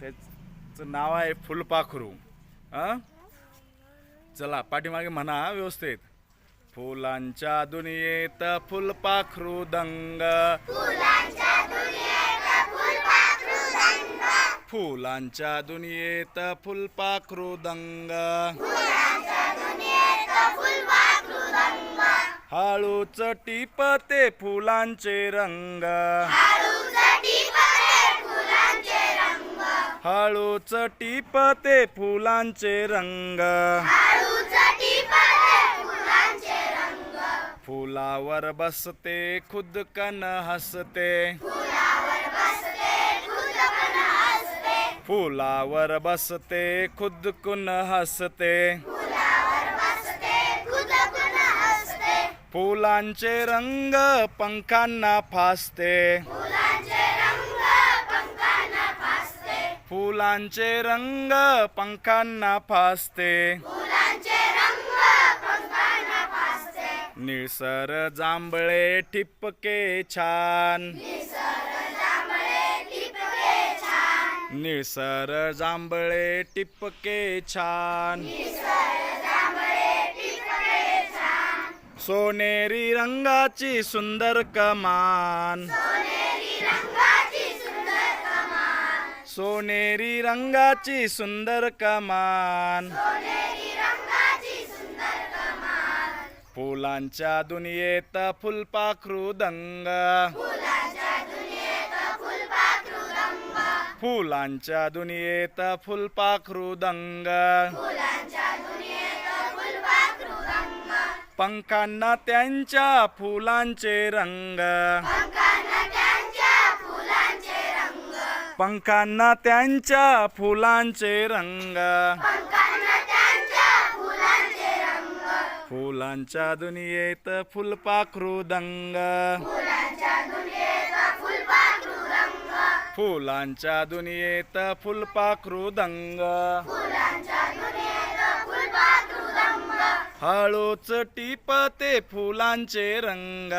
त्याचं नाव आहे फुलपाखरू. हा? चला पाठीमागे म्हणा व्यवस्थित. फुलांच्या दुनियेत फुलपाखरू दंग. फुलांच्या दुनियेत फुलपाखरू दंग. हळूच टिपते फुलांचे रंग. हळूच टिपते फुलांचे रंग. फुलावर बसते खुद कन हसते. फुलावर बसते खुदकून हसते. फुलांचे रंग पंखांना फासते. फुलांचे रंग पंखांना फासते. निळसर जांभळे ठिपके छान. निळसर जांभळे टिपके छान. सोनेरी रंगाची सुंदर कमान. सोनेरी रंगाची सुंदर कमान. फुलांच्या दुनियेत फुलपाखरू दंग. फुलांच्या दुनियेत फुलपाखरू दंग. पंखांना त्यांच्या फुलांचे रंग. पंखांना त्यांच्या फुलांचे रंग. फुलांच्या दुनियेत फुलपाखरू दंग. फुलांच्या दुनियेत फुलपाखरू दंग. हळूच टिपते फुलांचे रंग.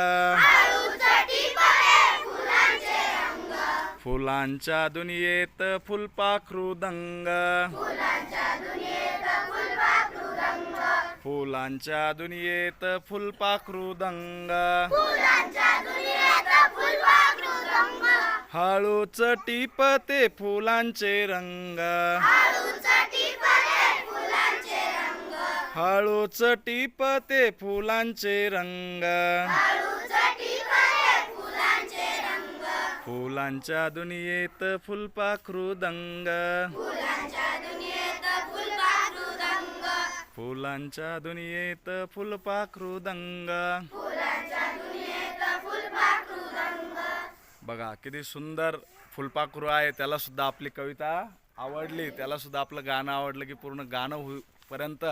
फुलांच्या दुनियेत फुलपाखरू दंग. फुलांच्या दुनियेत फुलपाखरू दंग. हळूच टिपते फुलांचे रंग. हळूच टिपते फुलांचे रंग. फुलांच्या दुनियेत फुलपाखरू दंग फुलांच्या दुनियेत फुलपाखरू दंग बघा किती सुंदर फुलपाखरू आहे. त्याला सुद्धा आपली कविता आवडली. त्याला सुद्धा आपलं गाणं आवडलं की पूर्ण गाणं होईपर्यंत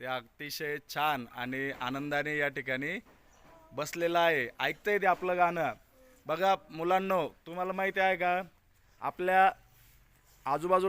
ते अतिशय छान आणि आनंदाने या ठिकाणी बसलेलं आहे. ऐकतंय ते आपलं गाणं. बघा मुलांनो तुम्हाला माहिती आहे का? आपल्या आजूबाजूला